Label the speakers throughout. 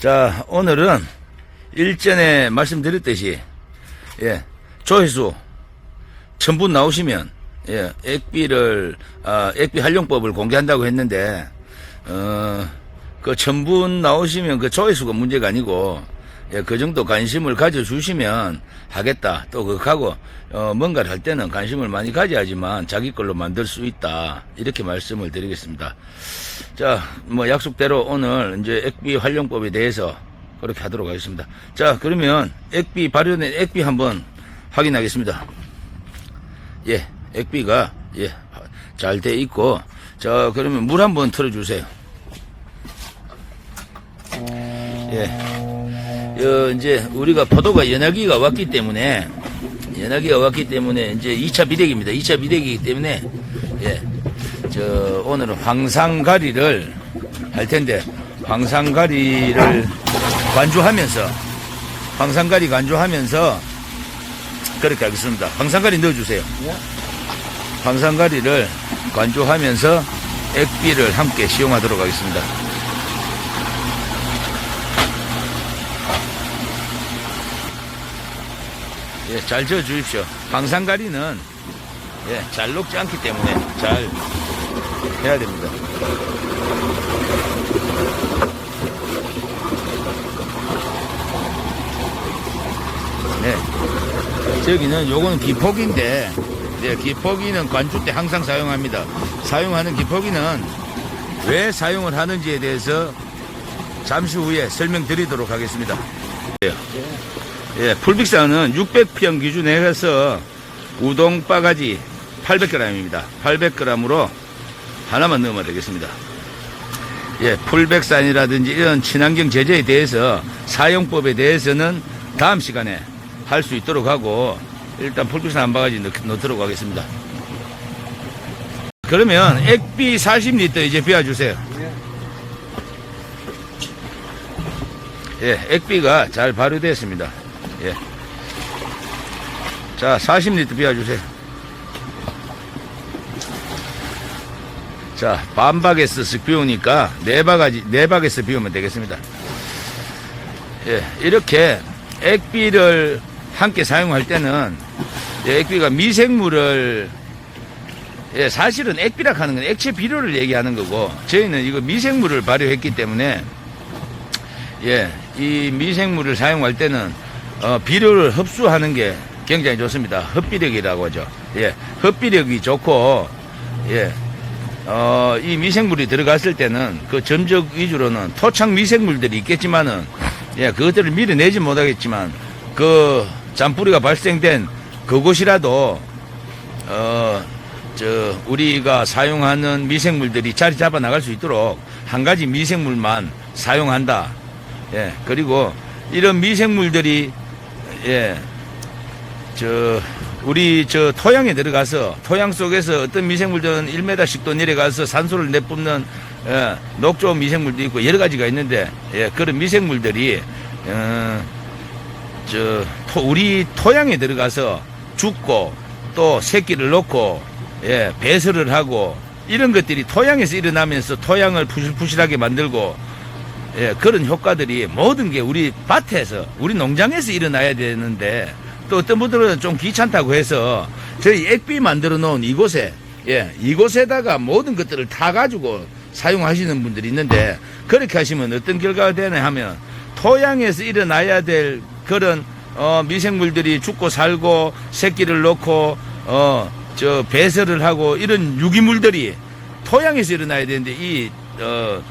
Speaker 1: 자, 오늘은 일전에 말씀드렸듯이, 예, 조회수 천분 나오시면, 예, 액비를, 아, 액비 활용법을 공개한다고 했는데, 어, 그 천분 나오시면 그 조회수가 문제가 아니고, 예, 그 정도 관심을 가져주시면 하겠다. 또 그하고, 어, 뭔가를 할 때는 관심을 많이 가져야지만 자기 걸로 만들 수 있다. 이렇게 말씀을 드리겠습니다. 자, 뭐 약속대로 오늘 이제 액비 활용법에 대해서 그렇게 하도록 하겠습니다. 자, 그러면 액비 발효된 액비 한번 확인하겠습니다. 예, 액비가 예, 잘 돼 있고 자, 그러면 물 한번 틀어 주세요. 예. 어, 이제 우리가 포도가 연하기가 왔기 때문에 연하기가 왔기 때문에 이제 2차 비대기입니다. 2차 비대기이기 때문에 예. 저 오늘은 황상가리를 할 텐데 황상가리를 관주하면서 황상가리 관주하면서 그렇게 하겠습니다. 황상가리 넣어주세요. 황상가리를 관주하면서 액비를 함께 시용하도록 하겠습니다. 예, 잘 저어 주십시오. 황상가리는 예, 잘 녹지 않기 때문에 잘 해야 됩니다. 네. 저기는 요거는 기포기인데, 네, 기포기는 관주 때 항상 사용합니다. 사용하는 기포기는 왜 사용을 하는지에 대해서 잠시 후에 설명드리도록 하겠습니다. 예, 예 풀빅사는 600평 기준에 해서 우동 바가지 800g입니다. 800g으로 하나만 넣으면 되겠습니다. 예, 풀백산이라든지 이런 친환경 제재에 대해서 사용법에 대해서는 다음 시간에 할 수 있도록 하고 일단 풀백산 한 바가지 넣, 넣도록 하겠습니다. 그러면 액비 40리터 이제 비워주세요. 예, 액비가 잘 발효됐습니다. 예. 자, 40리터 비워주세요. 자, 반박에서 쓱 비우니까 네 바가지, 네 박에서 비우면 되겠습니다. 예, 이렇게 액비를 함께 사용할 때는 예, 액비가 미생물을 예, 사실은 액비라 하는 건 액체 비료를 얘기하는 거고 저희는 이거 미생물을 발효했기 때문에 예, 이 미생물을 사용할 때는 어, 비료를 흡수하는 게 굉장히 좋습니다. 흡비력이라고 하죠. 예, 흡비력이 좋고 예, 어, 이 미생물이 들어갔을 때는 그 점적 위주로는 토착 미생물들이 있겠지만은 예, 그것들을 밀어내지 못하겠지만 그 잔뿌리가 발생된 그곳이라도 어, 저 우리가 사용하는 미생물들이 자리 잡아 나갈 수 있도록 한 가지 미생물만 사용한다. 예, 그리고 이런 미생물들이 예, 저 우리 저 토양에 들어가서 토양 속에서 어떤 미생물들은 1m씩 또 내려가서 산소를 내뿜는 예, 녹조 미생물도 있고 여러 가지가 있는데 예, 그런 미생물들이 어, 저 토- 우리 토양에 들어가서 죽고 또 새끼를 놓고 예, 배설을 하고 이런 것들이 토양에서 일어나면서 토양을 푸실푸실하게 만들고 예, 그런 효과들이 모든 게 우리 밭에서 우리 농장에서 일어나야 되는데 또 어떤 분들은 좀 귀찮다고 해서 저희 액비 만들어 놓은 이곳에 예, 이곳에다가 모든 것들을 다 가지고 사용하시는 분들이 있는데 그렇게 하시면 어떤 결과가 되냐 하면 토양에서 일어나야 될 그런 어, 미생물들이 죽고 살고 새끼를 놓고 어, 저 배설을 하고 이런 유기물들이 토양에서 일어나야 되는데 이 어,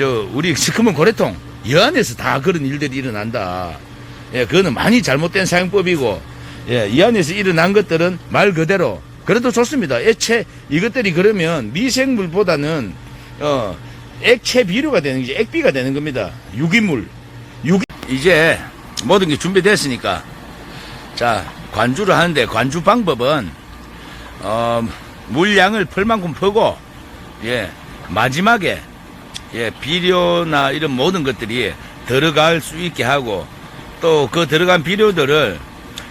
Speaker 1: 저 우리 시커먼 고래통 이 안에서 다 그런 일들이 일어난다. 예, 그거는 많이 잘못된 사용법이고 예, 이 안에서 일어난 것들은 말 그대로 그래도 좋습니다. 액체 이것들이 그러면 미생물보다는 어, 액체 비료가 되는 게 액비가 되는 겁니다. 유기물. 유기 이제 모든 게 준비됐으니까 자 관주를 하는데 관주 방법은 어, 물량을 풀만큼 퍼고 예 마지막에 예 비료나 이런 모든 것들이 들어갈 수 있게 하고 또 그 들어간 비료들을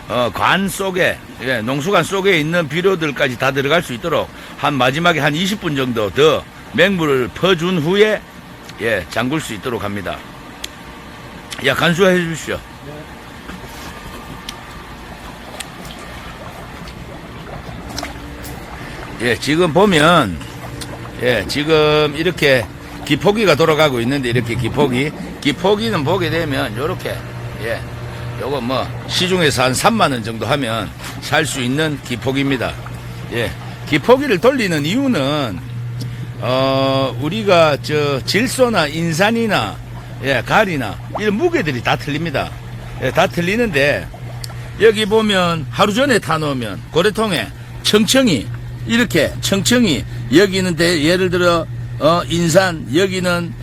Speaker 1: 어, 관 속에 예, 농수관 속에 있는 비료들까지 다 들어갈 수 있도록 한 마지막에 한 20분 정도 더 맹물을 퍼준 후에 예 잠글 수 있도록 합니다. 야, 간수해 주십시오. 예, 지금 보면, 예, 지금 이렇게 기포기가 돌아가고 있는데, 이렇게 기포기. 기포기는 보게 되면, 요렇게, 예, 요거 뭐, 시중에서 한 3만원 정도 하면 살 수 있는 기포기입니다. 예, 기포기를 돌리는 이유는, 어, 우리가 저 질소나 인산이나, 예, 가리나, 이런 무게들이 다 틀립니다. 예, 다 틀리는데, 여기 보면 하루 전에 타놓으면 고래통에 청청이 이렇게 청청이 여기는 대, 예를 들어 어, 인산 여기는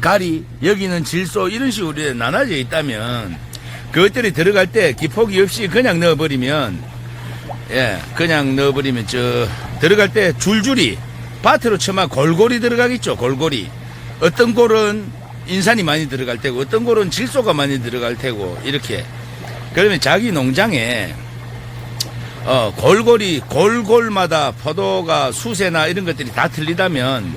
Speaker 1: 가리 여기는 질소 이런 식으로 나눠져 있다면 그것들이 들어갈 때 기폭이 없이 그냥 넣어버리면 예 그냥 넣어버리면 저 들어갈 때 줄줄이 밭으로 쳐마 골고리 들어가겠죠 골고리 어떤 골은 인산이 많이 들어갈 테고 어떤 골은 질소가 많이 들어갈 테고 이렇게. 그러면 자기 농장에 어, 골골이 골골마다 포도가 수세나 이런 것들이 다 틀리다면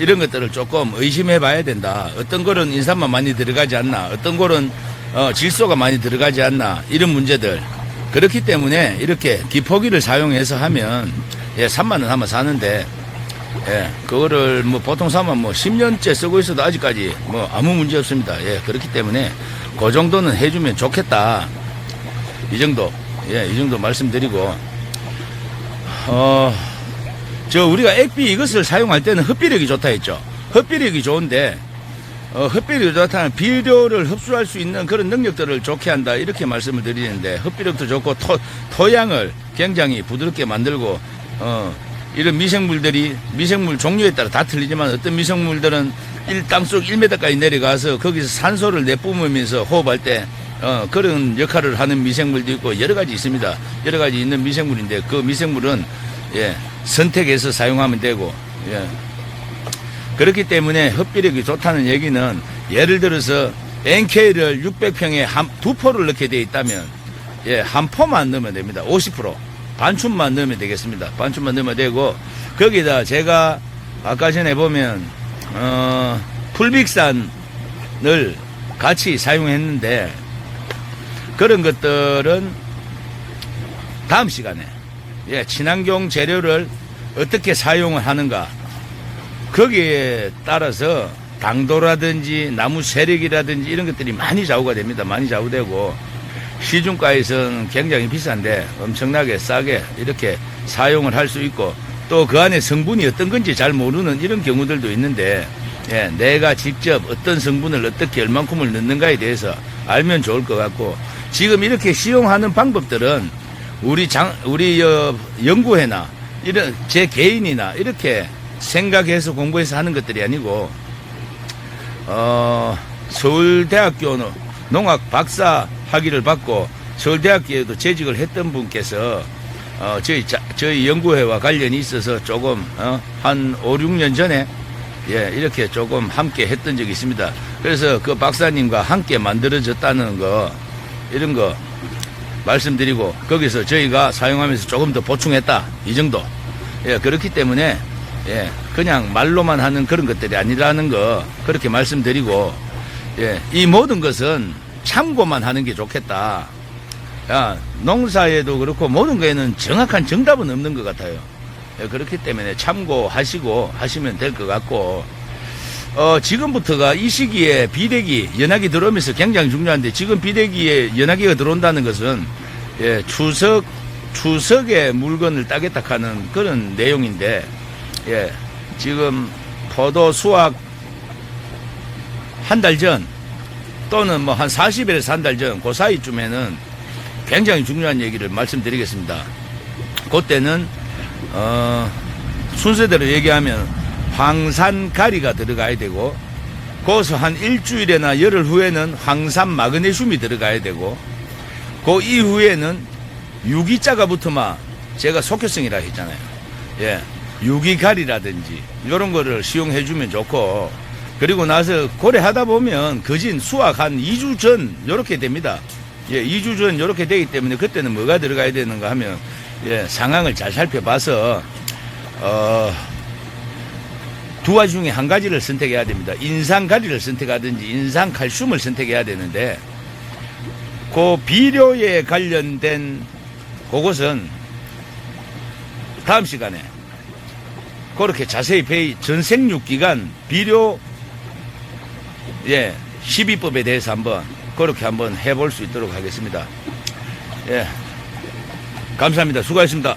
Speaker 1: 이런 것들을 조금 의심해 봐야 된다. 어떤 gol은 인산만 많이 들어가지 않나, 어떤 gol은 어, 질소가 많이 들어가지 않나 이런 문제들. 그렇기 때문에 이렇게 기포기를 사용해서 하면 예, 3만 원 하면 사는데 예, 그거를 뭐 보통 사면 뭐 10년째 쓰고 있어도 아직까지 뭐 아무 문제 없습니다. 예, 그렇기 때문에 그 정도는 해주면 좋겠다. 이 정도, 예, 이 정도 말씀드리고, 어, 저 우리가 액비 이것을 사용할 때는 흡비력이 좋다 했죠. 흡비력이 좋은데, 어, 흡비력이 좋다는 비료를 흡수할 수 있는 그런 능력들을 좋게 한다. 이렇게 말씀을 드리는데, 흡비력도 좋고, 토, 토양을 굉장히 부드럽게 만들고, 어, 이런 미생물들이 미생물 종류에 따라 다 틀리지만 어떤 미생물들은 일 땅속 1m까지 내려가서 거기서 산소를 내뿜으면서 호흡할 때 어, 그런 역할을 하는 미생물도 있고 여러 가지 있습니다. 여러 가지 있는 미생물인데 그 미생물은 예, 선택해서 사용하면 되고 예. 그렇기 때문에 흡비력이 좋다는 얘기는 예를 들어서 NK를 600평에 한, 두 포를 넣게 돼 있다면 예, 한 포만 넣으면 됩니다. 50% 반춘만 넣으면 되겠습니다. 반춘만 넣으면 되고 거기다 제가 아까 전에 보면 어, 풀빅산을 같이 사용했는데 그런 것들은 다음 시간에 예, 친환경 재료를 어떻게 사용을 하는가 거기에 따라서 당도라든지 나무 세력이라든지 이런 것들이 많이 좌우가 됩니다. 많이 좌우되고 시중가에서는 굉장히 비싼데 엄청나게 싸게 이렇게 사용을 할 수 있고 또 그 안에 성분이 어떤 건지 잘 모르는 이런 경우들도 있는데 예, 내가 직접 어떤 성분을 어떻게 얼만큼을 넣는가에 대해서 알면 좋을 것 같고 지금 이렇게 시용하는 방법들은 우리 장 우리 어, 연구회나 이런 제 개인이나 이렇게 생각해서 공부해서 하는 것들이 아니고 어, 서울대학교 농학 박사 학위를 받고 서울대학교에도 재직을 했던 분께서 어, 저희 자, 저희 연구회와 관련이 있어서 조금 어, 한 5, 6년 전에 예, 이렇게 조금 함께 했던 적이 있습니다. 그래서 그 박사님과 함께 만들어졌다는 거 이런 거 말씀드리고 거기서 저희가 사용하면서 조금 더 보충했다 이 정도. 예, 그렇기 때문에 예, 그냥 말로만 하는 그런 것들이 아니라는 거 그렇게 말씀드리고 예, 이 모든 것은 참고만 하는 게 좋겠다. 야, 농사에도 그렇고 모든 거에는 정확한 정답은 없는 것 같아요. 예, 그렇기 때문에 참고하시고 하시면 될 것 같고 어, 지금부터가 이 시기에 비대기, 연하기 들어오면서 굉장히 중요한데 지금 비대기에 연하기가 들어온다는 것은 예, 추석, 추석에 물건을 따겠다 하는 그런 내용인데 예, 지금 포도 수확 한 달 전 또는 뭐 한 40일에서 한 달 전 그 사이쯤에는 굉장히 중요한 얘기를 말씀드리겠습니다. 그때는 어, 순서대로 얘기하면 황산가리가 들어가야 되고 거기서 한 일주일이나 열흘 후에는 황산 마그네슘이 들어가야 되고 그 이후에는 유기자가 붙으면 제가 속효성이라 했잖아요. 예. 유기가리라든지 이런 거를 시용해 주면 좋고 그리고 나서 고래하다 보면 거진 수확 한 2주 전 요렇게 됩니다. 예, 2주 전 요렇게 되기 때문에 그때는 뭐가 들어가야 되는가 하면 예, 상황을 잘 살펴봐서 어 두 가지 중에 한 가지를 선택해야 됩니다. 인산가리를 선택하든지 인산칼슘을 선택해야 되는데 그 비료에 관련된 그것은 다음 시간에 그렇게 자세히 회의 전생육 기간 비료 예 12법에 대해서 한번 그렇게 한번 해볼 수 있도록 하겠습니다. 예 감사합니다. 수고하셨습니다.